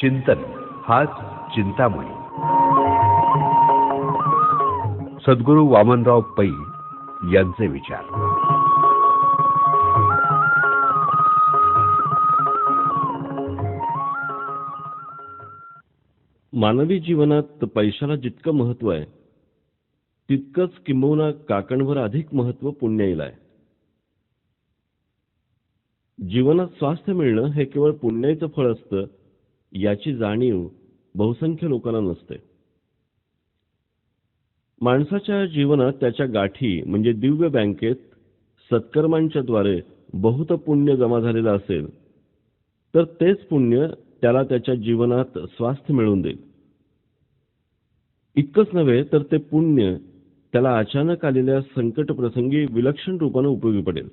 चिंतन हाच चिंतामणी. सद्गुरू वामनराव पै यांचे विचार. मानवी जीवनात पैशाला जितकं महत्त्व आहे तितकंच किंबहुना काकणभर अधिक महत्त्व पुण्याईला आहे जीवनात स्वास्थ्य मिळणं हे केवळ पुण्याचं फळ असतं याची जाणीव बहुसंख्य लोकांना नसते. माणसाच्या जीवनात त्याच्या गाठी म्हणजे दिव्य बँकेत सत्कर्मांच्या द्वारे बहुत पुण्य जमा झालेलं असेल तर तेच पुण्य त्याला त्याच्या जीवनात स्वास्थ्य मिळवून देईल. इतकंच नव्हे तर ते पुण्य त्याला अचानक आलेल्या संकट प्रसंगी विलक्षण रूपानं उपयोगी पडेल.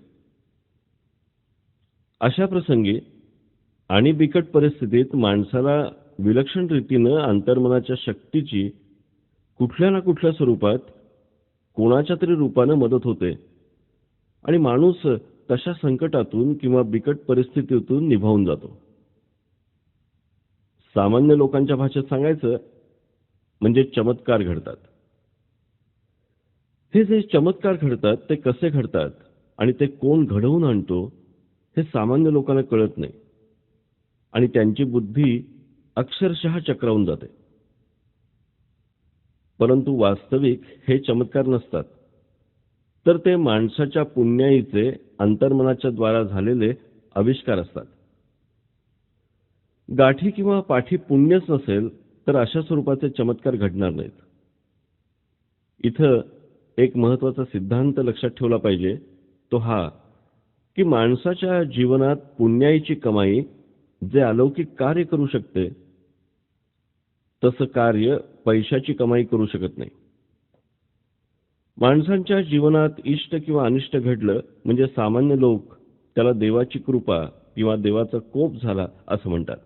अशा प्रसंगी आणि बिकट परिस्थितीत माणसाला विलक्षण रीतीनं अंतर्मनाच्या शक्तीची कुठल्या ना कुठल्या स्वरूपात कोणाच्या तरी रूपानं मदत होते. आणि माणूस तशा संकटातून किंवा बिकट परिस्थितीतून निभावून जातो. सामान्य लोकांच्या भाषेत सांगायचं म्हणजे चमत्कार घडतात. हे जे चमत्कार घडतात ते कसे घडतात आणि ते कोण घडवून आणतो हे सामान्य लोकांना कळत नाही. आणि त्यांची बुद्धी अक्षरशः चक्रावून जाते. परंतु वास्तविक हे चमत्कार नसतात. तर ते माणसाच्या पुण्याईचे अंतर्मनाच्या द्वारा झालेले आविष्कार असतात. गाठी किंवा पाठी पुण्यच नसेल तर अशा स्वरूपाचे चमत्कार घडणार नाहीत. इथं एक महत्त्वाचा सिद्धांत लक्षात ठेवला पाहिजे तो हा की माणसाच्या जीवनात पुण्याईची कमाई जे अलौकिक कार्य करू शकते तसं कार्य पैशाची कमाई करू शकत नाही. माणसांच्या जीवनात इष्ट किंवा अनिष्ट घडलं म्हणजे सामान्य लोक त्याला देवाची कृपा किंवा देवाचा कोप झाला असं म्हणतात.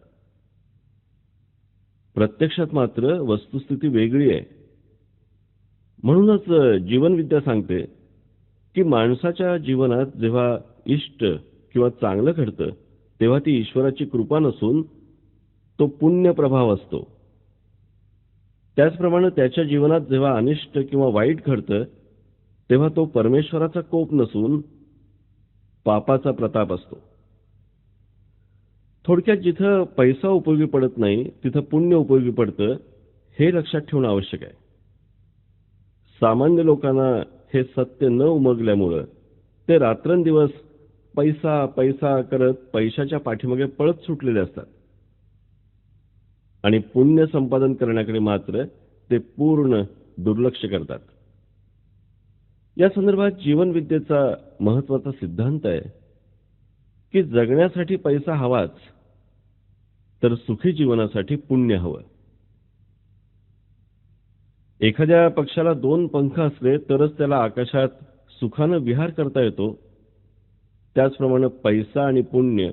प्रत्यक्षात मात्र वस्तुस्थिती वेगळी आहे. म्हणूनच जीवनविद्या सांगते की माणसाच्या जीवनात जेव्हा इष्ट किंवा चांगलं घडतं तेव्हा ती ईश्वराची कृपा नसून तो पुण्य प्रभाव असतो. त्याचप्रमाणे त्याच्या जीवनात जेव्हा अनिष्ट किंवा वाईट घडतं तेव्हा तो परमेश्वराचा कोप नसून पापाचा प्रताप असतो. थोडक्यात जिथं पैसा उपयोगी पडत नाही तिथं पुण्य उपयोगी पडतं हे लक्षात ठेवणं आवश्यक आहे. सामान्य लोकांना हे सत्य न उमगल्यामुळं ते रात्रंदिवस पैसा पैसा करत पैशाच्या पाठीमागे पळत सुटलेले असतात. आणि पुण्य संपादन करण्याकडे मात्र ते पूर्ण दुर्लक्ष करतात. या संदर्भात जीवनविद्येचा महत्त्वाचा सिद्धांत आहे की जगण्यासाठी पैसा हवाच तर सुखी जीवनासाठी पुण्य हवं. एखाद्या पक्षाला दोन पंख असले तरच त्याला आकाशात सुखानं विहार करता येतो त्याचप्रमाणे पैसा आणि पुण्य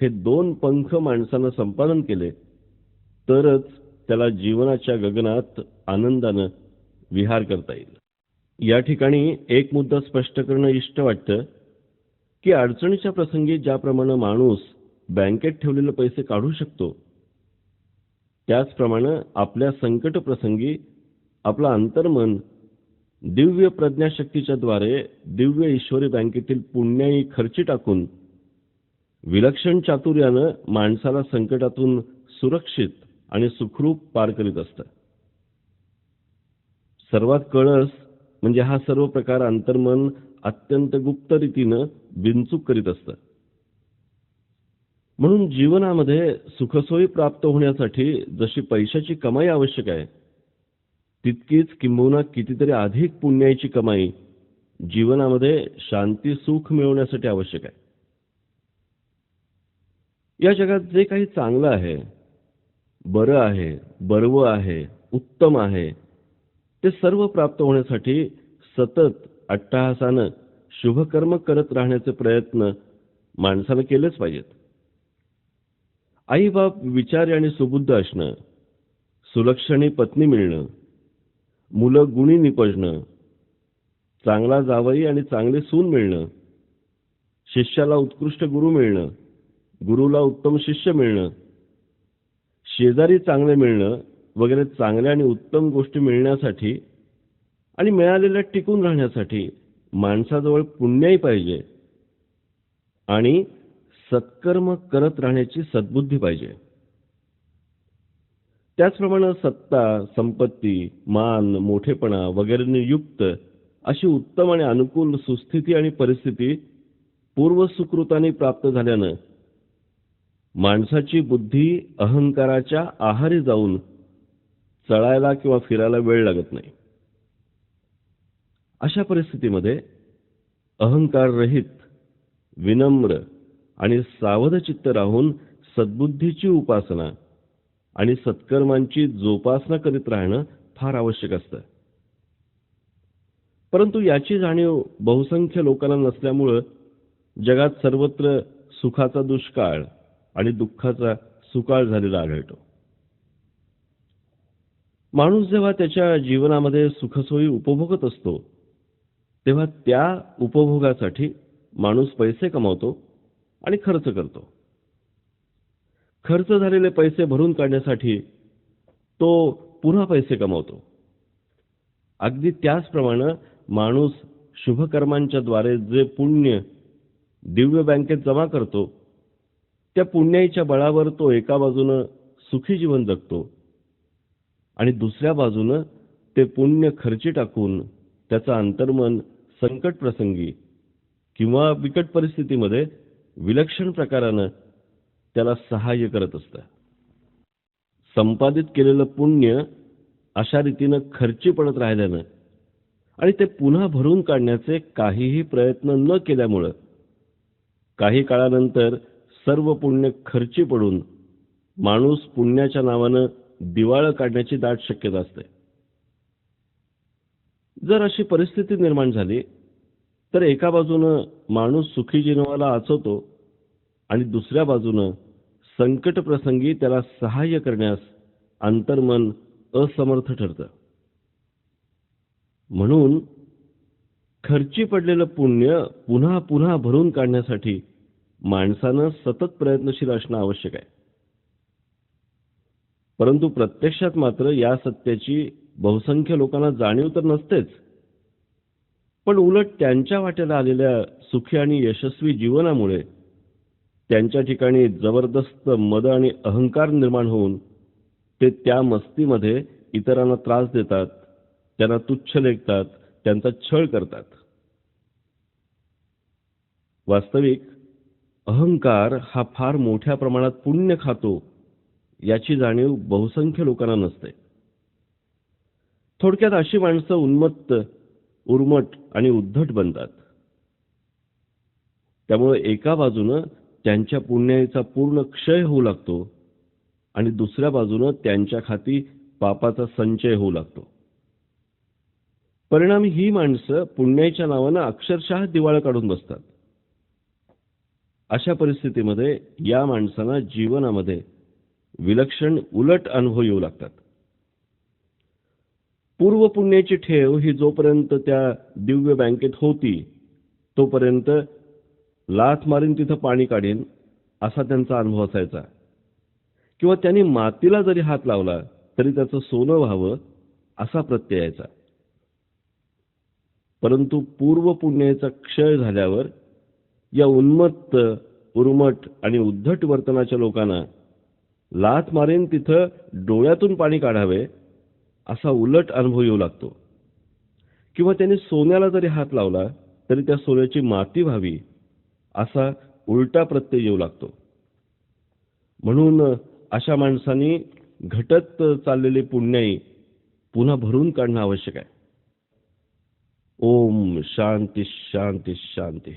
हे दोन पंख माणसानं संपादन केले तरच त्याला जीवनाच्या गगनात आनंदानं विहार करता येईल. या ठिकाणी एक मुद्दा स्पष्ट करणं इष्ट वाटतं की अडचणीच्या प्रसंगी ज्याप्रमाणे माणूस बँकेत ठेवलेले पैसे काढू शकतो त्याचप्रमाणे आपल्या संकट प्रसंगी आपलं अंतर्मन दिव्य प्रज्ञाशक्तीच्या द्वारे दिव्य ईश्वरी बँकेतील पुण्याई खर्ची टाकून विलक्षण चातुर्यानं माणसाला संकटातून सुरक्षित आणि सुखरूप पार करीत असतं. सर्वात कळस म्हणजे हा सर्व प्रकार अंतर्मन अत्यंत गुप्त रीतीनं बिनचूक करीत असतं. म्हणून जीवनामध्ये सुखसोयी प्राप्त होण्यासाठी जशी पैशाची कमाई आवश्यक आहे तितकीच किंबहुना कितीतरी अधिक पुण्याची कमाई जीवनामध्ये शांती सुख मिळवण्यासाठी आवश्यक आहे. या जगात जे काही चांगलं आहे बरं आहे बरवं आहे उत्तम आहे ते सर्व प्राप्त होण्यासाठी सतत अट्टहासानं शुभकर्म करत राहण्याचे प्रयत्न माणसानं केलेच पाहिजेत. आई बाप विचारी आणि सुबुद्ध असणं सुलक्षणी पत्नी मिळणं मुलं गुणी निपजणं चांगला जावई आणि चांगले सून मिळणं शिष्याला उत्कृष्ट गुरु मिळणं गुरुला उत्तम शिष्य मिळणं शेजारी चांगले मिळणं वगैरे चांगल्या आणि उत्तम गोष्टी मिळण्यासाठी आणि मिळालेल्या टिकून राहण्यासाठी माणसाजवळ पुण्याही पाहिजे आणि सत्कर्म करत राहण्याची सद्बुद्धी पाहिजे. त्याचप्रमाणे सत्ता संपत्ती मान मोठेपणा वगैरेने युक्त अशी उत्तम आणि अनुकूल सुस्थिती आणि परिस्थिती पूर्वसुकृताने प्राप्त झाल्यानं माणसाची बुद्धी अहंकाराच्या आहारी जाऊन चळायला किंवा फिरायला वेळ लागत नाही. अशा परिस्थितीमध्ये अहंकार रहित विनम्र आणि सावधचित्त राहून सद्बुद्धीची उपासना आणि सत्कर्मांची जोपासना करीत राहणं फार आवश्यक असतं. परंतु याची जाणीव बहुसंख्य लोकांना नसल्यामुळं जगात सर्वत्र सुखाचा दुष्काळ आणि दुःखाचा सुकाळ झालेला आढळतो. माणूस जेव्हा त्याच्या जीवनामध्ये सुखसोयी उपभोगत असतो तेव्हा त्या उपभोगासाठी माणूस पैसे कमावतो आणि खर्च करतो. खर्च झालेले पैसे भरून काढण्यासाठी तो पुन्हा पैसे कमावतो. अगदी त्याचप्रमाणे माणूस शुभकर्मांच्या द्वारे जे पुण्य दिव्य बँकेत जमा करतो त्या पुण्याईच्या बळावर तो एका बाजूनं सुखी जीवन जगतो आणि दुसऱ्या बाजूनं ते पुण्य खर्ची टाकून त्याचं अंतर्मन संकट प्रसंगी किंवा बिकट परिस्थितीमध्ये विलक्षण प्रकारानं त्याला सहाय्य करत असतं. संपादित केलेलं पुण्य अशा रीतीनं खर्ची पडत राहिल्यानं आणि ते पुन्हा भरून काढण्याचे काहीही प्रयत्न न केल्यामुळं काही काळानंतर सर्व पुण्य खर्ची पडून माणूस पुण्याच्या नावानं दिवाळं काढण्याची दाट शक्यता असते. जर अशी परिस्थिती निर्माण झाली तर एका बाजूनं माणूस सुखी जीवनाला आचवतो आणि दुसऱ्या बाजूनं संकट प्रसंगी त्याला सहाय्य करण्यास अंतर्मन असमर्थ ठरतं. म्हणून खर्ची पडलेलं पुण्य पुन्हा पुन्हा भरून काढण्यासाठी माणसानं सतत प्रयत्नशील असणं आवश्यक आहे. परंतु प्रत्यक्षात मात्र या सत्याची बहुसंख्य लोकांना जाणीव तर नसतेच. पण उलट त्यांच्या वाट्याला आलेल्या सुखी आणि यशस्वी जीवनामुळे त्यांच्या ठिकाणी जबरदस्त मद आणि अहंकार निर्माण होऊन ते त्या मस्तीमध्ये इतरांना त्रास देतात त्यांना तुच्छ लेखतात त्यांचा छळ करतात. वास्तविक अहंकार हा फार मोठ्या प्रमाणात पुण्य खातो याची जाणीव बहुसंख्य लोकांना नसते. थोडक्यात अशी माणसं उन्मत्त उर्मट आणि उद्धट बनतात. त्यामुळे एका बाजूनं त्यांच्या पुण्याचा पूर्ण क्षय होऊ लागतो आणि दुसऱ्या बाजूनं त्यांच्या खाती पापाचा संचय होऊ लागतो. परिणामी ही माणसं पुण्याच्या नावानं अक्षरशः दिवाळ काढून बसतात. अशा परिस्थितीमध्ये या माणसांना जीवनामध्ये विलक्षण उलट अनुभव येऊ लागतात. पूर्व पुण्याची ठेव ही जोपर्यंत त्या दिव्य बँकेत होती तोपर्यंत लाथ मारीन तिथं पाणी काढीन असा त्यांचा अनुभव असायचा. किंवा त्यांनी मातीला जरी हात लावला तरी त्याचं सोनं व्हावं असा प्रत्यय यायचा. परंतु पूर्व पुण्याचा क्षय झाल्यावर या उन्मत्त उर्मट आणि उद्धट वर्तनाच्या लोकांना लाथ मारेन तिथं डोळ्यातून पाणी काढावे असा उलट अनुभव येऊ लागतो. किंवा त्यांनी सोन्याला जरी हात लावला तरी त्या सोन्याची माती व्हावी असा उलटा प्रत्यय येऊ लागतो. म्हणून अशा माणसांनी घटत चाललेले पुण्याई पुन्हा भरून काढणं आवश्यक आहे. ओम शांती शांती शांती.